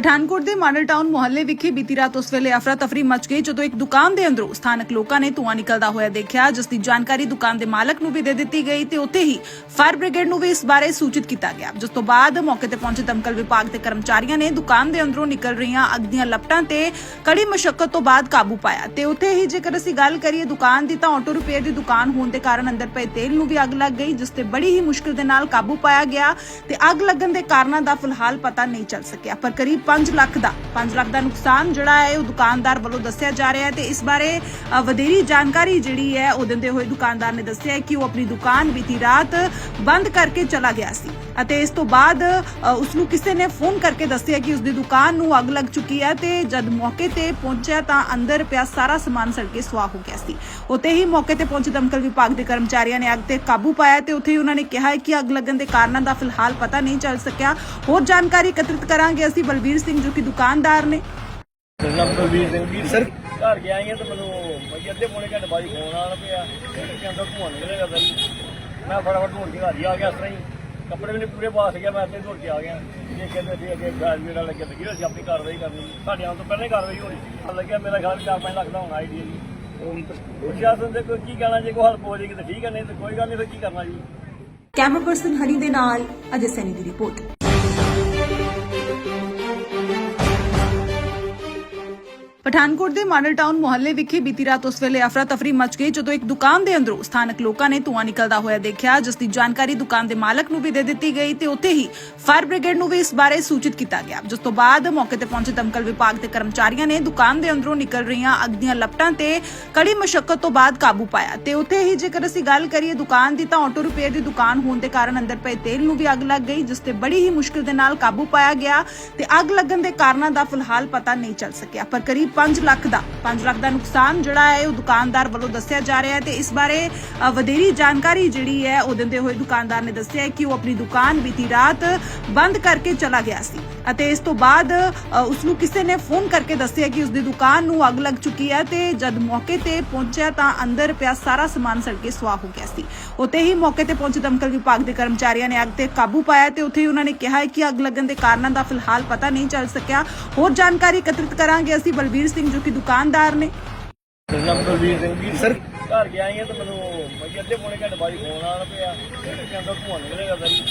ਪਠਾਨਕੋਟ ਦੇ model town ਮੁਹੱਲੇ ਵਿਖੇ ਬੀਤੀ ਰਾਤ ਉਸ ਵੇਲੇ ਅਫਰਾ ਤਫਰੀ ਮਚ ਗਈ ਜਦੋਂ ਇੱਕ ਦੁਕਾਨ ਦੇ ਅੰਦਰੋਂ ਸਥਾਨਕ ਲੋਕਾਂ ਨੇ ਧੂੰਆਂ ਨਿਕਲਦਾ ਹੋਇਆ ਦੇਖਿਆ, ਜਿਸ ਦੀ ਜਾਣਕਾਰੀ ਦੁਕਾਨ ਦੇ ਮਾਲਕ ਨੂੰ ਵੀ ਦੇ ਦਿੱਤੀ ਗਈ ਤੇ ਉੱਥੇ ਹੀ ਫਾਇਰ ਬ੍ਰਿਗੇਡ ਨੂੰ ਵੀ ਇਸ ਬਾਰੇ ਸੂਚਿਤ ਕੀਤਾ ਗਿਆ। ਜਿਸ ਤੋਂ ਬਾਅਦ ਮੌਕੇ ਤੇ ਪਹੁੰਚੇ ਦਮਕਲ ਵਿਭਾਗ ਦੇ ਕਰਮਚਾਰੀਆਂ ਨੇ ਦੁਕਾਨ ਦੇ ਅੰਦਰੋਂ ਨਿਕਲ ਰਹੀਆਂ ਅੱਗ ਦੀਆਂ ਲਪਟਾਂ ਤੇ ਕੜੀ ਮੁਸ਼ਕਲ ਤੋਂ ਬਾਅਦ ਕਾਬੂ ਪਾਇਆ ਤੇ ਉੱਥੇ ਹੀ ਜੇਕਰ ਅਸੀਂ ਗੱਲ ਕਰੀਏ ਦੁਕਾਨ ਦੀ ਤਾਂ ਆਟੋ ਰਿਪੇਅਰ ਦੀ ਦੁਕਾਨ ਹੋਣ ਦੇ ਕਾਰਨ ਅੰਦਰ ਪਏ ਤੇਲ ਨੂੰ ਵੀ ਅੱਗ ਲੱਗ ਗਈ, ਜਿਸ ਤੇ ਬੜੀ ਹੀ ਮੁਸ਼ਕਲ ਦੇ ਨਾਲ ਕਾਬੂ ਪਾਇਆ ਗਿਆ ਤੇ ਅੱਗ ਲੱਗਣ ਦੇ ਕਾਰਨਾਂ ਦਾ ਫਿਲਹਾਲ ਪਤਾ ਨਹੀਂ ਚੱਲ ਸਕਿਆ। ਪਰ ਕਰੀਬ 5 ਲੱਖ ਦਾ 5 ਲੱਖ ਦਾ ਨੁਕਸਾਨ ਜਿਹੜਾ ਹੈ ਉਹ ਦੁਕਾਨਦਾਰ ਵੱਲੋਂ ਦੱਸਿਆ ਜਾ ਰਿਹਾ ਹੈ ਤੇ ਇਸ ਬਾਰੇ ਵਧੇਰੀ ਜਾਣਕਾਰੀ ਜਿਹੜੀ ਹੈ ਉਹ ਦਿੰਦੇ ਹੋਏ ਦੁਕਾਨਦਾਰ ਨੇ ਦੱਸਿਆ ਕਿ ਉਹ ਆਪਣੀ ਦੁਕਾਨ ਬੀਤੀ ਰਾਤ ਬੰਦ ਕਰਕੇ ਚਲਾ ਗਿਆ ਸੀ। ਅਤੇ ਇਸ ਤੋਂ ਬਾਅਦ ਉਸ ਨੂੰ ਕਿਸੇ ਨੇ ਫੋਨ ਕਰਕੇ ਦੱਸਿਆ ਕਿ ਉਸ ਦੀ ਦੁਕਾਨ ਨੂੰ ਅੱਗ ਲੱਗ ਚੁੱਕੀ ਹੈ ਤੇ ਜਦ ਮੌਕੇ ਤੇ ਪਹੁੰਚਿਆ ਤਾਂ ਅੰਦਰ ਪਿਆ ਸਾਰਾ ਸਮਾਨ ਸੜ ਕੇ ਸੁਆਹ ਹੋ ਗਿਆ ਸੀ। ਉੱਥੇ ਹੀ ਮੌਕੇ ਤੇ ਪਹੁੰਚੇ ਦਮਕਲ ਵਿਭਾਗ ਦੇ ਕਰਮਚਾਰੀਆਂ ਨੇ ਅੱਗ ਤੇ ਕਾਬੂ ਪਾਇਆ ਤੇ ਉੱਥੇ ਹੀ ਉਹਨਾਂ ਨੇ ਕਿਹਾ ਕਿ ਅੱਗ ਲੱਗਣ ਦੇ ਕਾਰਨਾਂ ਦਾ ਫਿਲਹਾਲ ਪਤਾ ਨਹੀਂ ਚੱਲ ਸਕਿਆ। ਹੋਰ ਜਾਣਕਾਰੀ ਇਕੱਤਰਿਤ ਕਰਾਂਗੇ ਅਸੀਂ ਬਲਵੀਰ ਸਿੰਘ ਜੋ ਕਿ ਦੁਕਾਨਦਾਰ ਨੇ। ਨਾਮ ਬਲਵੀਰ ਸਿੰਘ ਵੀਰ ਸਰ, ਘਰ ਗਿਆ ਆਈਆਂ ਤੇ ਮੈਨੂੰ ਬਈ ਅੱਧੇ ਪੌਣੇ ਘੰਟੇ ਬਾਅਦ ਫੋਨ ਆਣ ਪਿਆ। ਕਿ ਅੰਦਰ ਨਿਕਲੇਗਾ ਬਈ ਮੈਂ ਫਟਾਫਟ ਦੌੜ ਕੇ ਘਰ ਹੀ ਆ ਗਿਆ, ਇਸ ਤਰ੍ਹਾਂ ਹੀ। ਕੱਪੜੇ ਵੀ ਨਹੀਂ ਪੂਰੇ ਪਾਸ ਗਿਆ ਮੈਂ ਅੱਧੇ ਦੌੜ ਕੇ ਆ ਗਿਆ। ਇਹ ਕਹਿੰਦੇ ਸੀ, ਅੱਗੇ ਗਾਜ ਮੇਰਾ ਲੱਗੇ ਲੱਗੀ ਹੋਈ ਆਪਣੀ ਕਾਰਵਾਈ ਕਰਨੀ ਸਾਡੇ ਆਉਣ ਤੋਂ ਪਹਿਲਾਂ ਹੀ ਕਾਰਵਾਈ ਹੋ ਸੀ। ਲੱਗਿਆ ਮੇਰਾ ਖਿਆਲ 4-5 ਲੱਖ ਦਾ ਹੋਣਾ ਆਈਡੀਆ ਜੀ। ਪ੍ਰਸ਼ਾਸਨ ਦੇ ਕੋਈ ਕੀ ਕਹਿਣਾ ਜੇ ਕੋਈ ਹੱਲ ਹੋ ਜਾਏਗੀ ਤਾਂ ਠੀਕ ਹੈ, ਨਹੀਂ ਤਾਂ ਕੋਈ ਗੱਲ ਨਹੀਂ, ਫਿਰ ਕੀ ਕਰਨਾ ਜੀ? ਕੈਮਰਾ ਪਰਸਨ ਹਨੀ ਦੇ ਨਾਲ, ਅਜੇ ਸੈਨੀ ਦੀ ਰਿਪੋਰਟ ਪਠਾਨਕੋਟ ਦੇ ਮਾਡਲ ਟਾਊਨ ਮੁਹੱਲੇ ਵਿਖੇ ਬੀਤੀ ਰਾਤ ਉਸ ਵੇਲੇ ਅਫਰਾ ਤਫਰੀ ਮਚ ਗਈ, ਜਦੋਂ ਇੱਕ ਦੁਕਾਨ ਦੇ ਅੰਦਰੋਂ ਸਥਾਨਕ ਲੋਕਾਂ ਨੇ ਧੂੰਆਂ ਨਿਕਲਦਾ ਹੋਇਆ ਦੇਖਿਆ, ਜਿਸ ਦੀ ਜਾਣਕਾਰੀ ਦੁਕਾਨ ਦੇ ਮਾਲਕ ਨੂੰ ਵੀ ਦੇ ਦਿੱਤੀ ਗਈ ਤੇ ਉੱਥੇ ਹੀ ਫਾਇਰ ਬ੍ਰਿਗੇਡ ਨੂੰ ਵੀ ਇਸ ਬਾਰੇ ਸੂਚਿਤ ਕੀਤਾ ਗਿਆ। ਜਿਸ ਤੋਂ ਬਾਅਦ ਮੌਕੇ ਤੇ ਪਹੁੰਚੇ ਦਮਕਲ ਵਿਭਾਗ ਦੇ ਕਰਮਚਾਰੀਆਂ ਨੇ ਦੁਕਾਨ ਦੇ ਅੰਦਰੋਂ ਨਿਕਲ ਰਹੀਆਂ ਅੱਗ ਦੀਆਂ ਲਪਟਾਂ ਤੇ ਕੜੀ ਮੁਸ਼ਕਲ ਤੋਂ ਬਾਅਦ ਕਾਬੂ ਪਾਇਆ ਤੇ ਉੱਥੇ ਹੀ ਜੇਕਰ ਅਸੀਂ ਗੱਲ ਕਰੀਏ ਦੁਕਾਨ ਦੀ ਤਾਂ ਆਟੋ ਰਿਪੇਅਰ ਦੀ ਦੁਕਾਨ ਹੋਣ ਦੇ ਕਾਰਨ ਅੰਦਰ ਪਏ ਤੇਲ ਨੂੰ ਵੀ ਅੱਗ ਲੱਗ ਗਈ, ਜਿਸ ਤੇ ਬੜੀ ਹੀ ਮੁਸ਼ਕਲ ਦੇ ਨਾਲ ਕਾਬੂ ਪਾਇਆ ਗਿਆ ਤੇ ਅੱਗ ਲੱਗਣ ਦੇ ਕਾਰਨਾਂ ਦਾ ਫਿਲਹਾਲ ਪਤਾ ਨਹੀਂ ਚੱਲ ਸਕਿਆ। ਪਰ ਕਰੀਬ 5 ਲੱਖ ਦਾ 5 ਲੱਖ ਦਾ ਨੁਕਸਾਨ ਜਿਹੜਾ ਹੈ ਉਹ ਦੁਕਾਨਦਾਰ ਵੱਲੋਂ ਦੱਸਿਆ ਜਾ ਰਿਹਾ ਹੈ ਤੇ ਇਸ ਬਾਰੇ ਵਧੇਰੀ ਜਾਣਕਾਰੀ ਜਿਹੜੀ ਹੈ ਉਹ ਦਿੰਦੇ ਹੋਏ ਦੁਕਾਨਦਾਰ ਨੇ ਦੱਸਿਆ ਕਿ ਉਹ ਆਪਣੀ ਦੁਕਾਨ ਬੀਤੀ ਰਾਤ ਬੰਦ ਕਰਕੇ ਚਲਾ ਗਿਆ ਸੀ ਅਤੇ ਇਸ ਤੋਂ ਬਾਅਦ ਉਸ ਨੂੰ ਕਿਸੇ ਨੇ ਫੋਨ ਕਰਕੇ ਦੱਸਿਆ ਕਿ ਉਸ ਦੀ ਦੁਕਾਨ ਨੂੰ ਅੱਗ ਲੱਗ ਚੁੱਕੀ ਹੈ ਤੇ ਜਦ ਮੌਕੇ ਤੇ ਪਹੁੰਚਿਆ ਤਾਂ ਅੰਦਰ ਪਿਆ ਸਾਰਾ ਸਮਾਨ ਸੜ ਕੇ ਸੁਆਹ ਹੋ ਗਿਆ ਸੀ। ਉੱਥੇ ਹੀ ਮੌਕੇ ਤੇ ਪਹੁੰਚੇ ਦਮਕਲ ਵਿਭਾਗ ਦੇ ਕਰਮਚਾਰੀਆਂ ਨੇ ਅੱਗ ਤੇ ਕਾਬੂ ਪਾਇਆ ਤੇ ਉੱਥੇ ਹੀ ਉਹਨਾਂ ਨੇ ਕਿਹਾ ਕਿ ਅੱਗ ਲੱਗਣ ਦੇ ਕਾਰਨਾਂ ਦਾ ਫਿਲਹਾਲ ਪਤਾ ਨਹੀਂ ਚੱਲ ਸਕਿਆ। ਹੋਰ ਜਾਣਕਾਰੀ ਇਕੱਤਰਿਤ ਕਰਾਂਗੇ, ਅਸੀਂ ਬਲਵੀਰ ਸਿੰਘ ਜੋ ਕਿ ਦੁਕਾਨਦਾਰ ਨੇ। ਨਾਮ ਬਲਵੀਰ ਸਿੰਘ ਵੀਰ ਸਰ ਘਰ ਗਿਆ ਆਈਆਂ ਤੇ ਮੈਨੂੰ ਬਈ ਅੱਧੇ ਪੌਣੇ ਘੰਟੇ ਬਾਅਦ ਫੋਨ ਆਣ ਪਿਆ। ਕਿ ਅੰਦਰ ਧੂਆਂ ਨਿਕਲੇਗਾ ਬਈ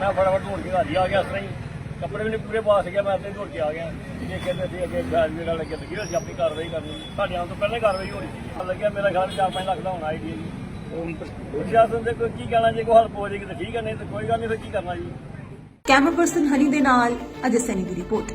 ਮੈਂ ਫਟਾਫਟ ਦੌੜ ਕੇ ਘਰ ਹੀ ਆ ਗਿਆ ਇਸ ਤਰ੍ਹਾਂ ਹੀ ਕੱਪੜੇ ਵੀ ਨਹੀਂ ਪੂਰੇ ਪਾਸ ਗਿਆ ਮੈਂ ਅੱਧੇ ਦੌੜ ਕੇ ਆ ਗਿਆ। ਇਹ ਕਹਿੰਦੇ ਸੀ ਅੱਗੇ ਗਾਜ ਮੇਰਾ ਲੱਗੇ ਲੱਗੀ ਹੋਈ ਸੀ ਆਪਣੀ ਕਾਰਵਾਈ ਕਰਨੀ ਸਾਡੇ ਆਉਣ ਤੋਂ ਪਹਿਲਾਂ ਹੀ ਕਾਰਵਾਈ ਹੋ ਰਹੀ ਸੀ ਲੱਗਿਆ ਮੇਰਾ ਖਿਆਲ 4-5 ਲੱਖ ਦਾ ਹੋਣਾ ਆਈਡੀਆ ਜੀ। ਪ੍ਰਸ਼ਾਸਨ ਦੇ ਕੋਈ ਕੀ ਕਹਿਣਾ ਜੇ ਕੋਈ ਹੱਲ ਹੋ ਤਾਂ ਠੀਕ ਹੈ ਨਹੀਂ ਤਾਂ ਕੋਈ ਗੱਲ ਨਹੀਂ ਫਿਰ ਕੀ ਕਰਨਾ ਜੀ? ਕੈਮਰਾ ਪਰਸਨ ਹਨੀ ਦੇ ਨਾਲ ਅਜੇ ਸੈਨੀ ਦੀ ਰਿਪੋਰਟ